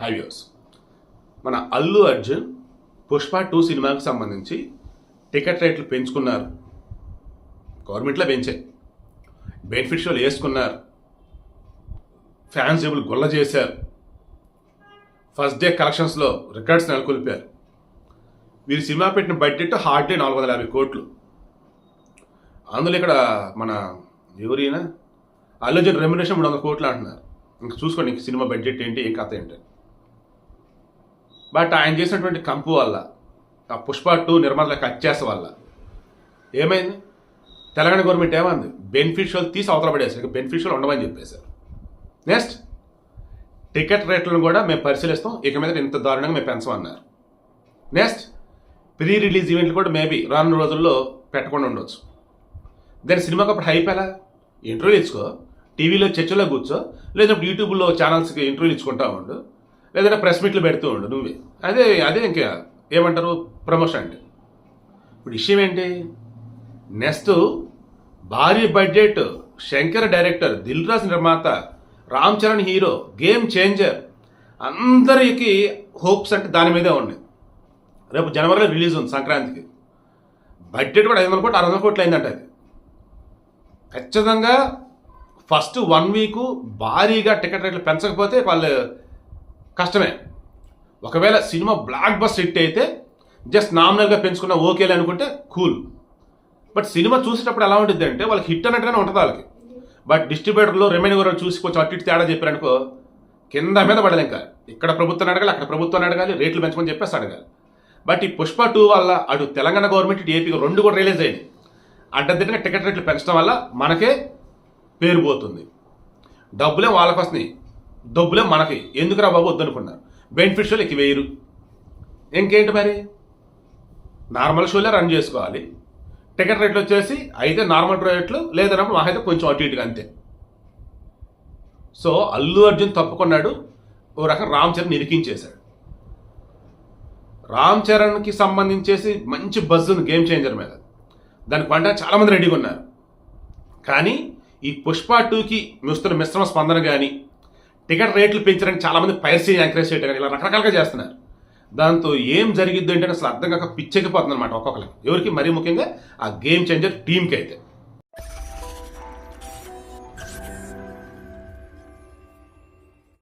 హైవ్యూస్ మన అల్లు అర్జున్ పుష్ప టూ సినిమాకి సంబంధించి టికెట్ రేట్లు పెంచుకున్నారు. గవర్నమెంట్లో పెంచాయి బెనిఫిట్ షోలు వేసుకున్నారు. ఫ్యాన్స్ జేబులు గుల్ల చేశారు. ఫస్ట్ డే కలెక్షన్స్లో రికార్డ్స్ నెలకొల్పారు. వీరు సినిమా పెట్టిన బడ్జెట్ హార్డ్లీ డే నాలుగు వందల యాభై కోట్లు. అందులో ఇక్కడ మన ఎవరైనా అల్లుజన్ రెమ్యునేషన్ మూడు వందల కోట్లు అంటున్నారు. ఇంకా చూసుకోండి ఇంక సినిమా బడ్జెట్ ఏంటి ఏ కథ ఏంటి బట్ ఆయన చేసినటువంటి కంపు వల్ల ఆ పుష్ప టూ కట్ చేసే వల్ల. ఏమైంది? తెలంగాణ గవర్నమెంట్ ఏమంది? బెనిఫిషియల్ తీసి అవతల పడేసారు ఇక బెనిఫిషియల్ ఉండమని చెప్పేశారు. నెక్స్ట్ టికెట్ రేట్లను కూడా మేము పరిశీలిస్తాం. ఇక మీద ఇంత దారుణంగా మేము పెంచమన్నారు నెక్స్ట్ ప్రీ రిలీజ్ ఈవెంట్లు కూడా మేబీ రానున్న రోజుల్లో పెట్టకుండా ఉండొచ్చు. దాని సినిమాకి అప్పుడు హైప్ ఎలా? ఇంటర్వ్యూ ఇచ్చుకో. టీవీలో చర్చలో కూర్చో. లేదంటే యూట్యూబ్లో ఛానల్స్కి ఇంటర్వ్యూ ఇచ్చుకుంటా ఉండు. లేదంటే ప్రెస్ మీట్లు పెడుతూ ఉండు నువ్వే. అదే అదే ఇంకా ఏమంటారు? ప్రమోషన్ అంటే ఇప్పుడు విషయం ఏంటి? నెక్స్ట్ భారీ బడ్జెట్ శంకర్ డైరెక్టర్ దిల్ రాజ్ నిర్మాత Ram Charan hero game changer అందరికి హోప్స్ అంటే దాని మీదే ఉన్నాయి రేపు జనవరిలో రిలీజ్ ఉంది సంక్రాంతికి. బడ్జెట్ కూడా ఐదు వందల కోట్లు ఆరు వందల కోట్లు అయిందంట అది. ఖచ్చితంగా ఫస్ట్ వన్ వీక్ భారీగా టికెట్ రేట్లు పెంచకపోతే వాళ్ళు కష్టమే. ఒకవేళ సినిమా బ్లాక్ బస్ హిట్ అయితే జస్ట్ నామినల్గా పెంచుకున్న ఓకేలే అనుకుంటే కూల్ బట్ సినిమా చూసేటప్పుడు ఎలా ఉంటుంది అంటే వాళ్ళకి హిట్ అన్నట్టుగానే ఉంటుంది వాళ్ళకి. బట్ డిస్ట్రిబ్యూటర్లో రెమెన్యూ కూడా చూసి కొంచెం అటు ఇటు తేడా చెప్పారనుకో కింద మీద పడదు ఇంకా. ఇక్కడ ప్రభుత్వాన్ని అడగాలి అక్కడ ప్రభుత్వాన్ని అడగాలి రేట్లు పెంచమని చెప్పేసి అడగాలి. బట్ ఈ పుష్ప టూ వల్ల అటు తెలంగాణ గవర్నమెంట్ ఇటు ఏపీ రెండు కూడా రిలీజ్ అయింది అడ్డదిడ్డగా టికెట్ రేట్లు పెంచడం వల్ల మనకే పేరు పోతుంది. డబ్బులే వాళ్ళకి వస్తున్నాయి. డబ్బులే మనకి. ఎందుకురా బాబు వద్దనుకున్నారు? బెనిఫిషియల్ ఎక్కి వేయరు. ఇంకేంటి మరి? నార్మల్ షోలే రన్ చేసుకోవాలి. టికెట్ రేట్లు వచ్చేసి అయితే నార్మల్ రేట్లు లేదన్నప్పుడు మాకైతే కొంచెం అటు ఇటుగా అంతే. సో అల్లు అర్జున్ తప్పుకున్నాడు. ఓ రకం రామ్ చరణ్ నిరికించేశాడు. రామ్ చరణ్కి సంబంధించేసి మంచి బజ్ ఉంది గేమ్ చేంజర్ మీద. దానికి పంట చాలామంది రెడీగా ఉన్నారు. కానీ ఈ పుష్ప టూకి మిస్తున్న మిశ్రమ స్పందన కానీ టికెట్ రేట్లు పెంచడానికి చాలామంది పైరసీ ఎంకరేజ్ చేయడం కానీ ఇలా రకరకాలుగా చేస్తున్నారు. దాంతో ఏం జరిగిద్ది అంటే అసలు అర్థం కాక పిచ్చెక్కిపోతుంది అనమాట ఒక్కొక్కరికి ఎవరికి? మరీ ముఖ్యంగా ఆ గేమ్ చేంజర్ టీంకి అయితే.